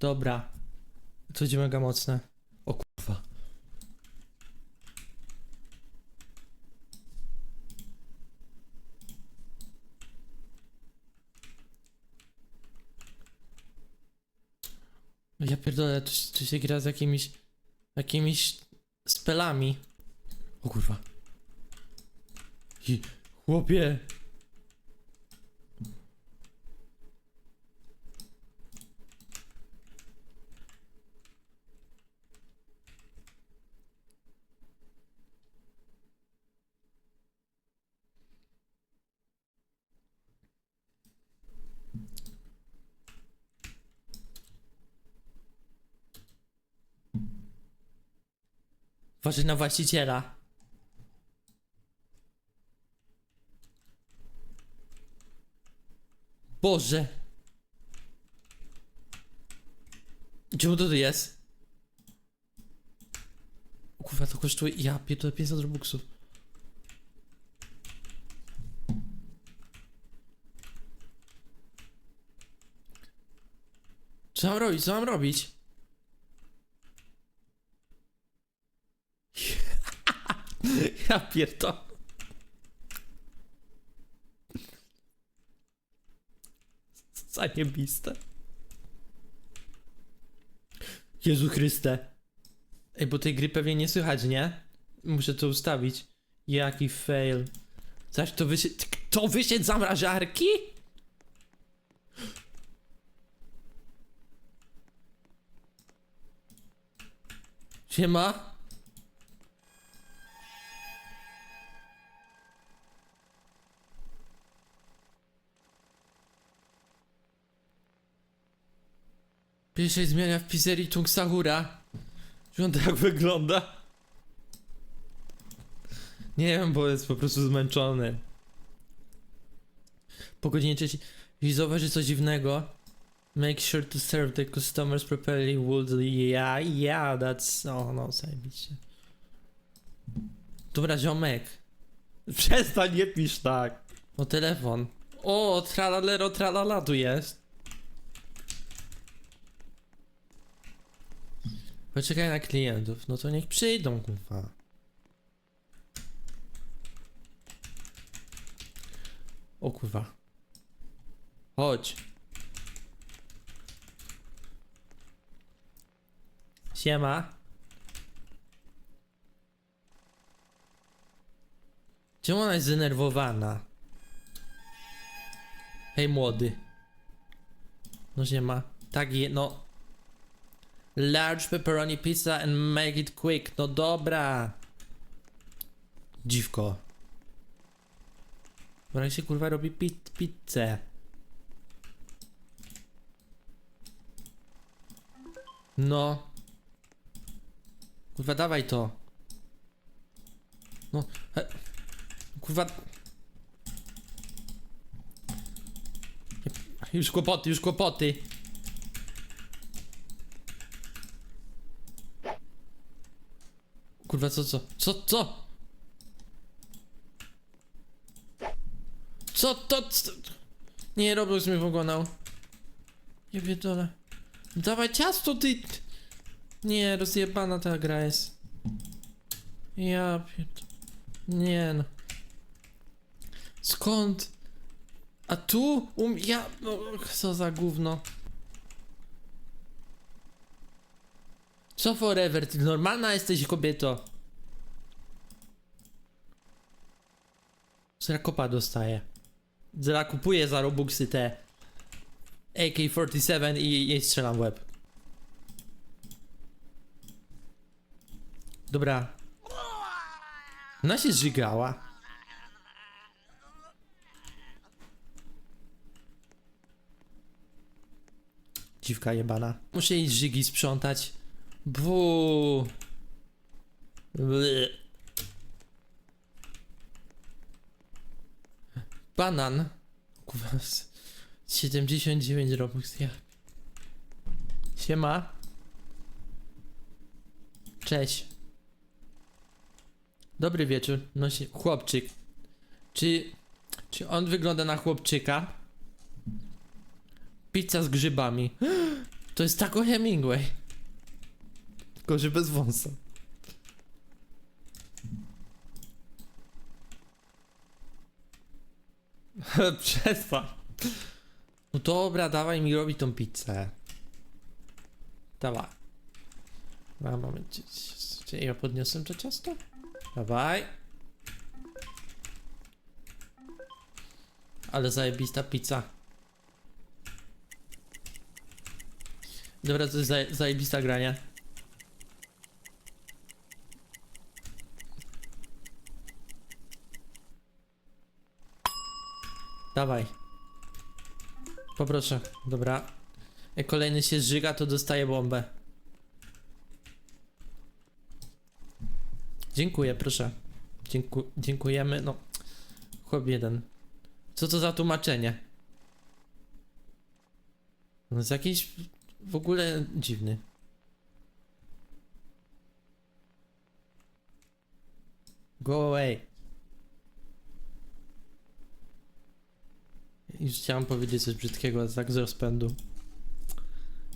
Dobra. To będzie mega mocne. O kurwa. Ja pierdolę, tu, tu się gra z jakimiś... jakimiś spelami. O kurwa. I, chłopie. Uważaj na właściciela. Boże. Czemu to tu jest? O Kurwa, to kosztuje... Ja pierdolę 500 robuxów. Co mam robić? Co mam robić? Ja pierdolę. Zajebiste. Jezu Chryste. Ej, bo tej gry pewnie nie słychać, nie? Muszę to ustawić. Jaki fail. Zaś to wysiedź... To wysiedź z zamrażarki? Siema? Pierwszej zmiana w pizzerii Tung Sahura. Czy on tak wygląda? Nie wiem, bo jest po prostu zmęczony. Po godzinie trzeciej. Jeśli zauważy coś dziwnego, make sure to serve the customers properly. Would yeah, yeah, that's... Oh, no, zajebiście. Dobra, ziomek. Przestań, nie pisz tak. O, telefon. O, tralalero, tralala tu jest. Poczekaj na klientów, no to niech przyjdą, kurwa. O kurwa. Chodź. Siema. Czemu ona jest zdenerwowana? Hej młody. No siema. Tak je, no. Large pepperoni pizza and make it quick. No dobra. Dziwko. Jak się kurwa robi pi pizzę. No. Kurwa dawaj to. No. He. Kurwa. Już kłopoty, już kłopoty. Kurwa, co, co? Co, co? Co to? Co? Nie, Roblox mnie pogonał. Ja pierdolę. Dawaj ciasto, ty! Nie, rozjebana ta gra jest. Ja pierdolę. Nie no. Skąd? A tu? Um, ja... No, co za gówno. Co forever? Ty normalna jesteś kobieto. Zra kopa dostaje. Zra kupuję za Robuxy te AK-47 i jej strzelam w łeb. Dobra. Ona się zżygała. Dziwka jebana. Muszę jej żygi sprzątać. Buu. Ble. Banan. Kurwa. z- 79 robux. Ja. Siema. Cześć. Dobry wieczór. Nosi chłopczyk. Czy czy on wygląda na chłopczyka? Pizza z grzybami. To jest tako Hemingway. Tylko, że bez wąsa. Przestań. No dobra, dawaj mi robić tą pizzę. Dawaj. A, czy, czy ja podniosłem to ciasto? Dawaj. Ale zajebista pizza. Dobra, to jest zaje- zajebista grania. Dawaj. Poproszę, dobra. Jak kolejny się zżyga, to dostaje bombę. Dziękuję, proszę. Dzięku dziękujemy, no. Chłop jeden. Co to za tłumaczenie? No jest jakiś w ogóle dziwny. Go away. Już chciałem powiedzieć coś brzydkiego, ale tak z rozpędu.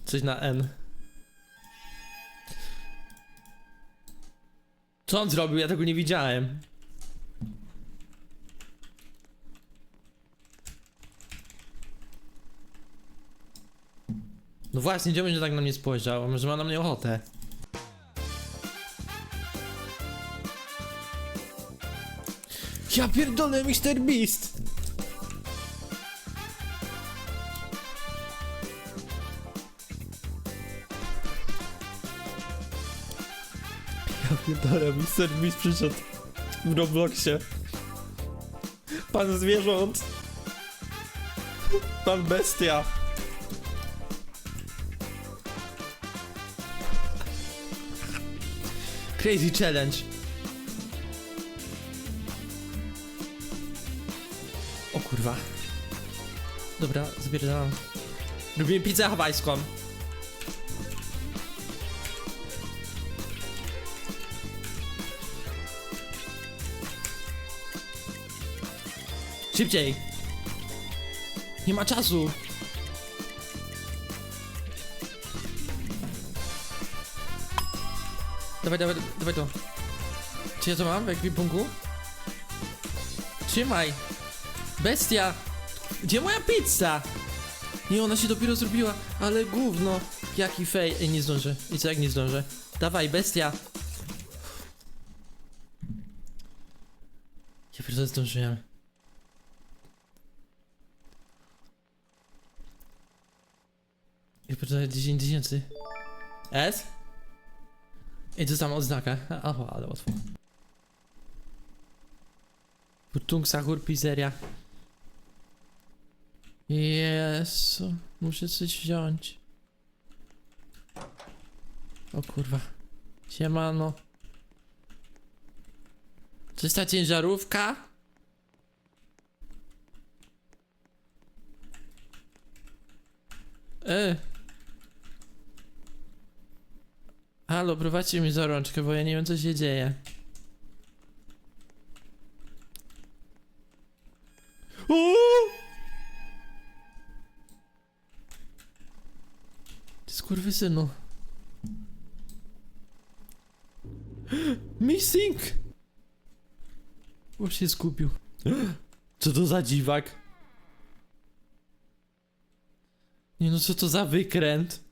Coś na N. Co on zrobił? Ja tego nie widziałem. No właśnie, gdzie będzie tak na mnie spojrzał? Może ma na mnie ochotę. Ja pierdolę, Mr. Beast! Pierdolę, Mr. Beast przyszedł w Robloxie. Pan zwierząt. Pan bestia. Crazy challenge. O kurwa. Dobra, zbieram. Robimy pizzę hawajską. Szybciej! Nie ma czasu! Dawaj, dawaj, dawaj to. Czy ja to mam w ekwipunku? Trzymaj! Bestia! Gdzie moja pizza? Nie, ona się dopiero zrobiła, ale gówno. Jaki fej. Ej, nie zdążę. I co jak nie zdążę? Dawaj, bestia! Ja pierdolę zdążyłem. Pierdolę 10 tysięcy. S? I to samo odznaka. Aha, ale łatwo. Putung Sahur Pizzeria. Jezu, muszę coś wziąć. O kurwa. Siemano. To jest ta ciężarówka? E. Halo, prowadźcie mnie za rączkę, bo ja nie wiem co się dzieje. Uuu! Ty skurwysynu. Missing! Bo się skupił. Co to za dziwak? Nie no, co to za wykręt?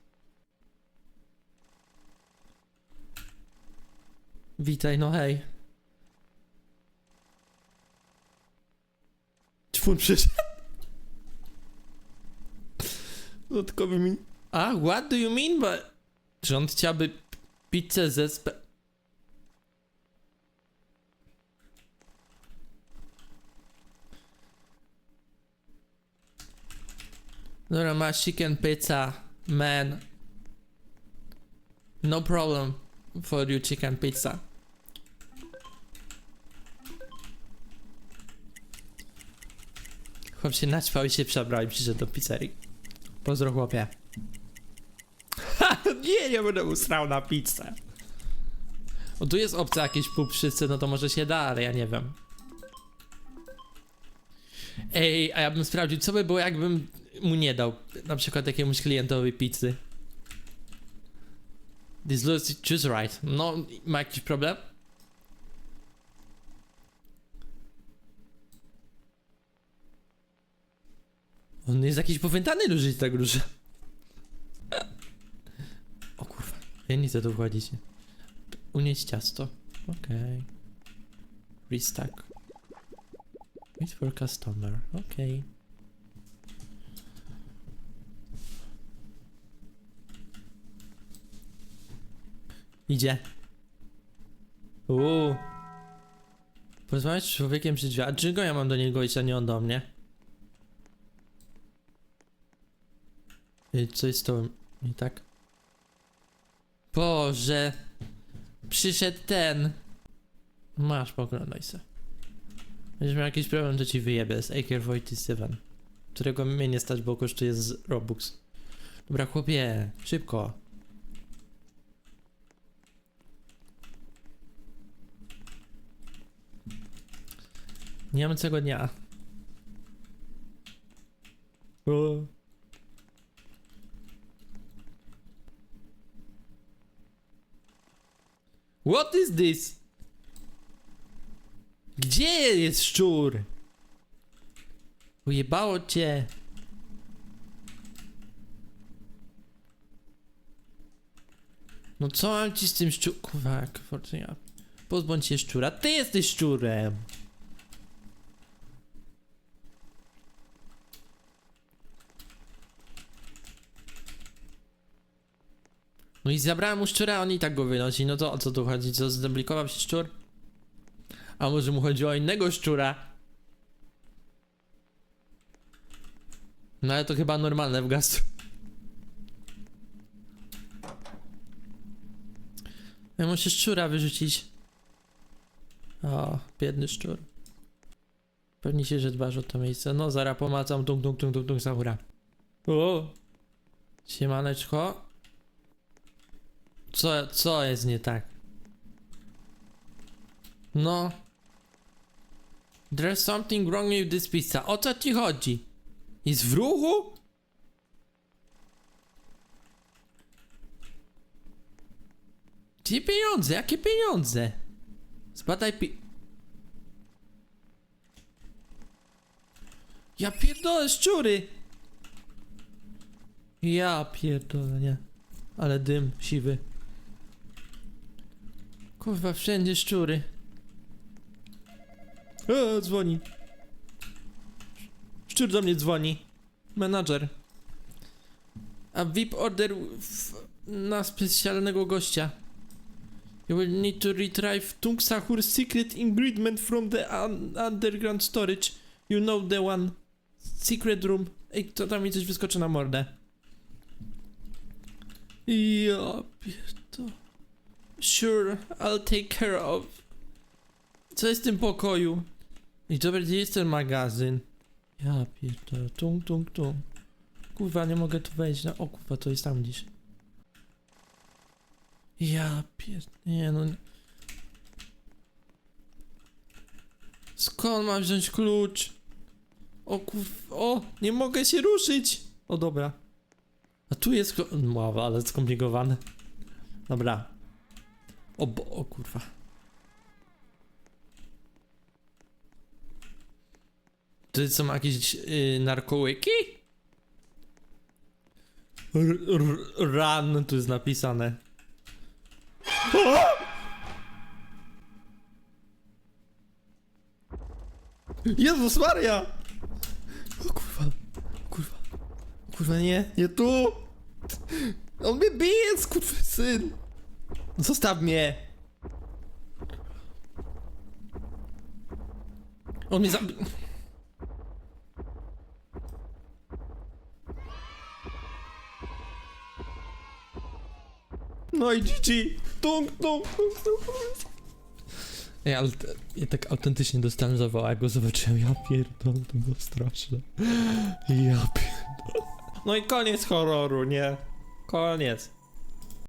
Witaj, no hej. Czwun przyszedł. Dodatkowy mi... A, what do you mean by... Czy on chciałby pizzę ze spe... Dobra, masz chicken pizza, man. No problem for you chicken pizza. Chłop się naćpał i się przebrał i przyszedł do pizzerii. Pozdro chłopie. Ha, nie, nie będę usrał na pizzę. O, tu jest opcja jakieś pupszycy, no to może się da, ale ja nie wiem. Ej, a ja bym sprawdził, co by było, jakbym mu nie dał na przykład jakiemuś klientowi pizzy. This Lucy choose right. No, ma jakiś problem? On jest jakiś powętany lużyć tak rusza. O kurwa, ja nie chcę tu wchodzić. Unieść ciasto. Okej. Restack. Wait for customer. Okej. Idzie. Uuu. Porozmawiać z człowiekiem przy drzwiach. A Czego ja mam do niego iść, a nie on do mnie? Ej, Co jest to? Nie tak? Boże. Przyszedł ten. Masz, poglądaj se. Będziesz miał jakiś problem, to ci wyjebie z Aker 47. Którego mnie nie stać, bo kosztuje z Robux. Dobra, chłopie, szybko. Nie mamy całego dnia. O. What is this? Gdzie jest szczur? Ujebało cię. No co mam ci z tym szczur... Kurwa, jak fortuna. Pozbądź się szczura. Ty jesteś szczurem. No i zabrałem mu szczura, a on i tak go wynosi. No to o co tu chodzi? Co, zdeblikował się szczur? A może mu chodzi o innego szczura? No ale to chyba normalne w gastu. Ja muszę szczura wyrzucić. O, biedny szczur. Pewnie się, że dbasz o to miejsce. No, zara pomacam, tung, tung, tung, tung, tung, zahura. O! Siemaneczko. Co, co jest nie tak? No. There's something wrong with this pizza. O co ci chodzi? Jest w ruchu? Gdzie pieniądze? Jakie pieniądze? Zbadaj pi... Ja pierdolę szczury! Ja pierdolę, nie. Ale dym siwy. Kurwa, wszędzie szczury. O, dzwoni. Szczur do mnie dzwoni. Menadżer. A VIP order w, na specjalnego gościa. You will need to retrieve Tung Sahur secret ingredient from the un underground storage. You know the one. Secret room. Ej, to tam mi coś wyskoczy na mordę. Ja pierdol. Sure, I'll take care of. Co jest w tym pokoju? I dobra, gdzie jest ten magazyn? Ja pierdolę, tung, tung, tung. Kurwa, nie mogę tu wejść na... O to jest tam gdzieś. Ja pierd... Nie no... Skąd mam wziąć klucz? O o! Nie mogę się ruszyć! O dobra. A tu jest... Ława, ale skomplikowane. Dobra. O, bo, o kurwa. To są jakieś yy, narkołyki? R, r, run, tu jest napisane. Jezus Maria! O kurwa, kurwa, kurwa nie, nie tu! On mnie bije, kurwa syn! Zostaw mnie! On mnie zabi... No i GG! Tung, tung, tung, tung. Ej, ale ja tak autentycznie dostałem zawoła, jak go zobaczyłem. Ja pierdolę, to było straszne. Ja pierdolę. No i koniec horroru, nie? Koniec.